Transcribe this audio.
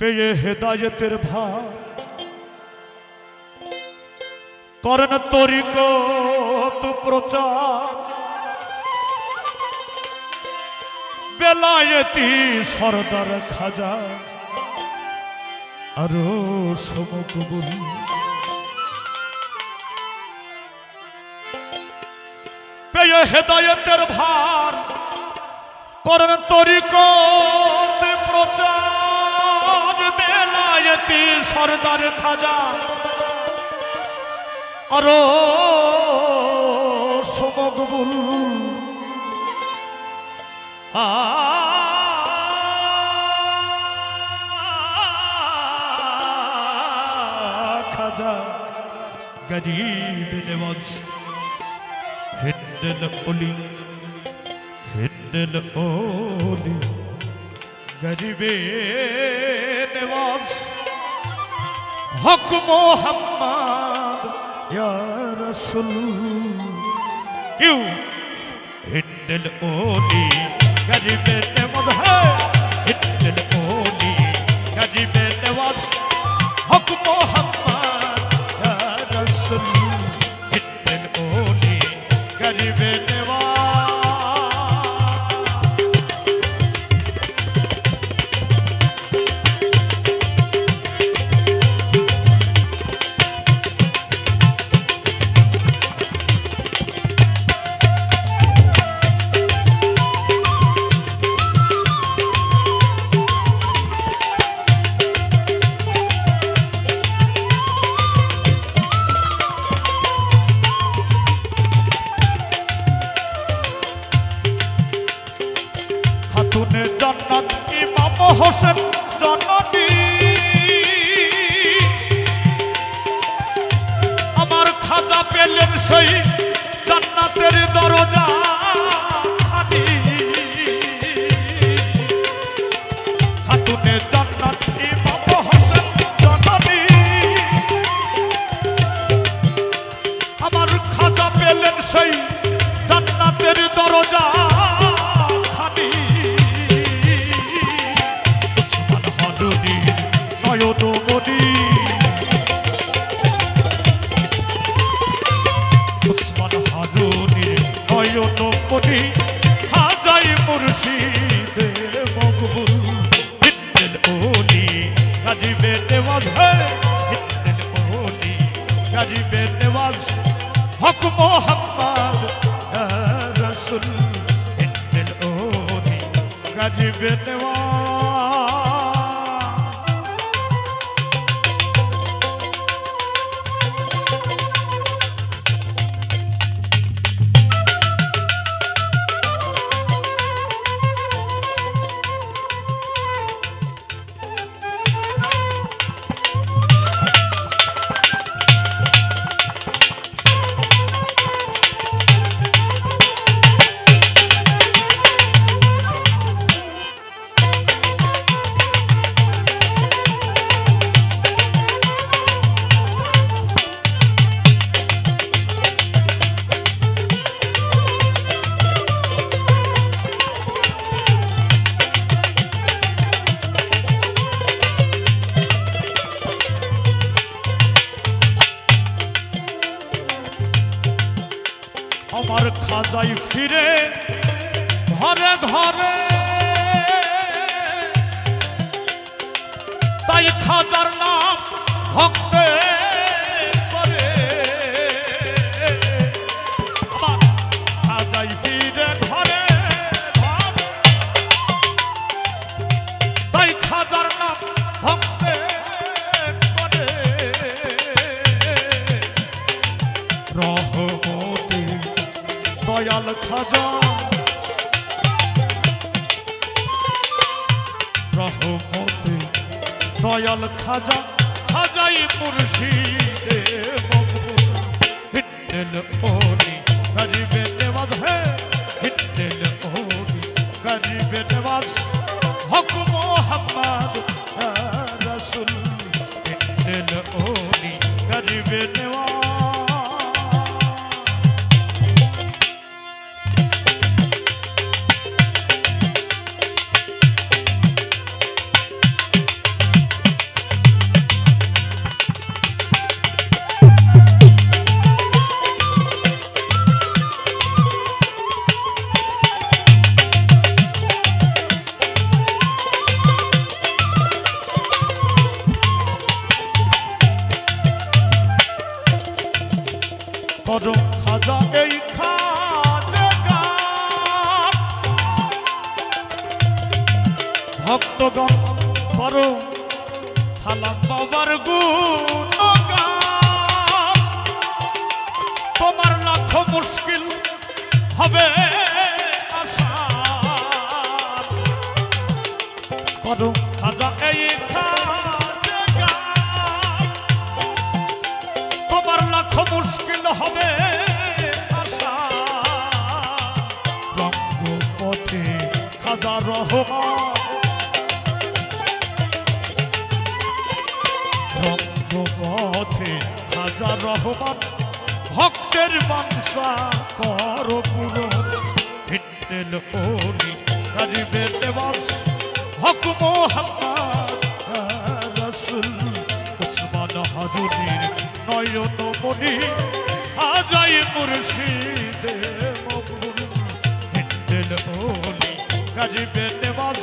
পেয়ে হেদায়তের ভার করেন তরিকত প্রচার বেলায়েতি সরদার খাজা আরও সমকবুল পেয়ে হেদায়তের ভার করেন তরিকত প্রচার বেলায়েতি সরদার খাজা। আরও সমকবুল। খাজা গরিব নওয়াজ হিন্দল ওলি হিন্দল ওলি গরিবে নওয়াজ হক মোহাম্মদ, ইয়া রাসূল। কিউ হিন্দল ওলি গরিবে নওয়াজ হ্যাঁ। হিন্দল ওলি গরিবে নেওয়াজ। হক মোহাম্মদ। জান্নাত ইমাম হোসেন জননী। আমার খাজা পেলেন সেই জান্নাতের দরজা। উসমান হারুনির নয়নমণি খাজাই মুর্শিদের মকবুল। হিন্দেল ওলি গাজিবে নেওয়াজ হিন্দেল ওলি গাজিবে নেওয়াজ। হক মোহাম্মদ, ইয়া হিন্দেল ওলি গাজিবে নেওয়াজ। খাজাই ফিরে ঘরে ঘরে। তাই খাজার নাম ভক্তে করে। রহমতে দয়াল খাজা। রহমতে দয়াল খাজা, খাজাই মুর্শিদে হিন্দেল ওলি গরিবে নেওয়াজ হে। হিন্দেল ওলি গরিবে নেওয়াজ। হক মোহাম্মদ ইয়া রাসূল। হিন্দেল ওলি গরিবে নেওয়াজ। ভক্তগণ করো সালাম বাবার তোমার লাখ মুশকিল হবে করো খাজা এই তোমার লাখ মুশকিল হবে আশা। রঙ্গ পথে খাজা রহমান রহমান ভক্তের বাংসা কর পুরো। ভিটেল ওলি গরিবে দেবাস হক রসুল। উসমান হাজুনির নয়ন মনি খাজাই মুর্শিদে মকবুল ভিটেল ওলি গরিবে দেবাস